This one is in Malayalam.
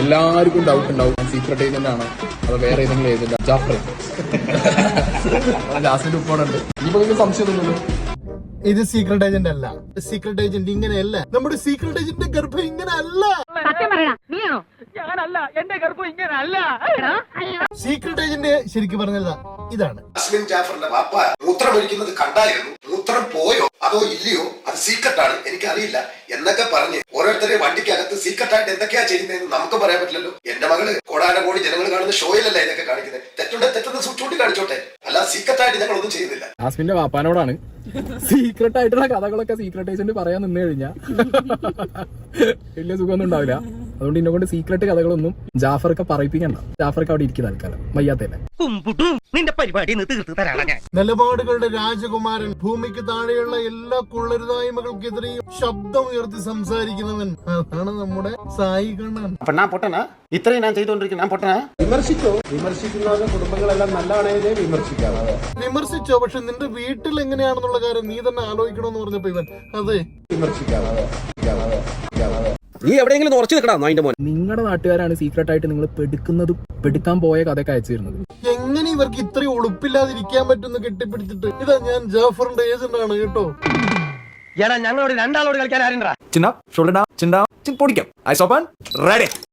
എല്ലാവർക്കും ഡൗട്ട് ഉണ്ടാവും. സീക്രട്ട് ഏജന്റ് ആണോ. അതോ വേറെ ഏതെങ്കിലും ഏജന്റ് ജാഫർ ലാസ്റ്റിന്റെ ഉപ്പാടുണ്ട് ഇനിയിപ്പോ നിങ്ങൾക്ക് സംശയമൊന്നുമില്ലല്ലോ ഇത് സീക്രട്ട് ഏജന്റ് അല്ല. സീക്രട്ട് ഏജന്റ് ഇങ്ങനെയല്ല. നമ്മുടെ സീക്രട്ട് ഏജന്റിന്റെ ഗർഭം ഇങ്ങനെ അല്ല സത്യം പറയണ നീയാണോ? ഞാനല്ല. എന്റെ ഗർഭം ഇങ്ങനല്ല. സീക്രട്ട് ഏജന്റ് ശരിക്കും പറഞ്ഞതാ. ഇതാണ്. അസ്മിൻ ജാഫറിന്റെ മൂത്രം ഒഴിക്കുന്നത് കണ്ടായിരുന്നു. മൂത്രം പോയോ? അതോ ഇല്ലയോ? അത് സീക്രട്ട് ആണ് എനിക്കറിയില്ല. എന്നൊക്കെ പറഞ്ഞ് ഓരോരുത്തരെ വണ്ടിക്കകത്ത് സീക്രട്ട് ആയിട്ട് എന്തൊക്കെയാ ചെയ്യുന്നതെന്ന് നമുക്ക് പറയാൻ പറ്റില്ലല്ലോ. എന്റെ മകൾ കോടാന കോടി ജനങ്ങൾ കാണുന്ന ഷോയിലല്ല ഇതൊക്കെ കാണിക്കുന്നത് തെറ്റുണ്ട് തെറ്റെന്ന് സു- ചൂണ്ടിക്കാണിച്ചോട്ടെ. അല്ല സീക്രട്ട് ആയിട്ട് ഞങ്ങൾ ഒന്നും ചെയ്യുന്നില്ല. ഹാസ്മിന്റെ വാപ്പാനോടാണ്. സീക്രട്ട് ആയിട്ടുള്ള കഥകളൊക്കെ സീക്രട്ട് ഏജന്റ് പറയാൻ നിന്ന് കഴിഞ്ഞാൽ വലിയ സുഖമൊന്നും ഉണ്ടാവില്ല. അതുകൊണ്ട് ഇന്നെ കൊണ്ട് സീക്രട്ട് കഥകളൊന്നും ജാഫർക്ക് പറയിപ്പിക്കണ്ട. ജാഫർക്ക് അവിടെ ഇരിക്കുന്ന ആൾക്കാരെ. വയ്യാത്തല്ലേ നിന്റെ പരിപാടി നിലപാടുകളുടെ രാജകുമാരൻ ഭൂമിക്ക് താഴെയുള്ള എല്ലാ കുള്ളരുതായ്മകൾക്കെതിരെയും ശബ്ദം ഉയർത്തി സംസാരിക്കുന്നവൻ അതാണ് നമ്മുടെ സായി കണ്ണൻ. അപ്പൊ ഞാൻ പൊട്ടനാ? ഇത്രയും ഞാൻ ചെയ്തുകൊണ്ടിരിക്കും ഞാൻ പൊട്ടനാ? വിമർശിച്ചോ? വിമർശിക്കുന്ന കുടുംബങ്ങളെല്ലാം നല്ലതാണേ വിമർശിക്കാം വിമർശിച്ചോ? പക്ഷെ നിന്റെ വീട്ടിൽ എങ്ങനെയാണെന്നുള്ള കാര്യം നീ തന്നെ ആലോചിക്കണമെന്ന് പറഞ്ഞപ്പോ ഇവൻ അതെ. വിമർശിക്കാം നീ എവിടെയെങ്കിലും ഉറച്ചു നിൽക്കടാ അതിന്റെ മോൻ നിങ്ങളുടെ നാട്ടുകാരാണ് സീക്രട്ട് ആയിട്ട് നിങ്ങൾ പെടുക്കുന്നത് പെടുക്കാൻ പോയ കഥയൊക്കെ അയച്ചു തരുന്നത് എങ്ങനെ ഇവർക്ക് ഇത്രയും ഉളുപ്പില്ലാതിരിക്കാൻ പറ്റുന്ന കെട്ടിപ്പിടിച്ചിട്ട്? ഇതാ ഞാൻ ജാഫറിന്റെ ഏജന്റ് ആണ് കേട്ടോ ഞങ്ങളോട് രണ്ടാളോട് കളിക്കാൻ ആരുണ്ടാ ചിന്ന ഷോൾഡർ ചിന്ത ചിൻ പൊടിക്കാം. ഐ സോപ്പാൻ റെഡി.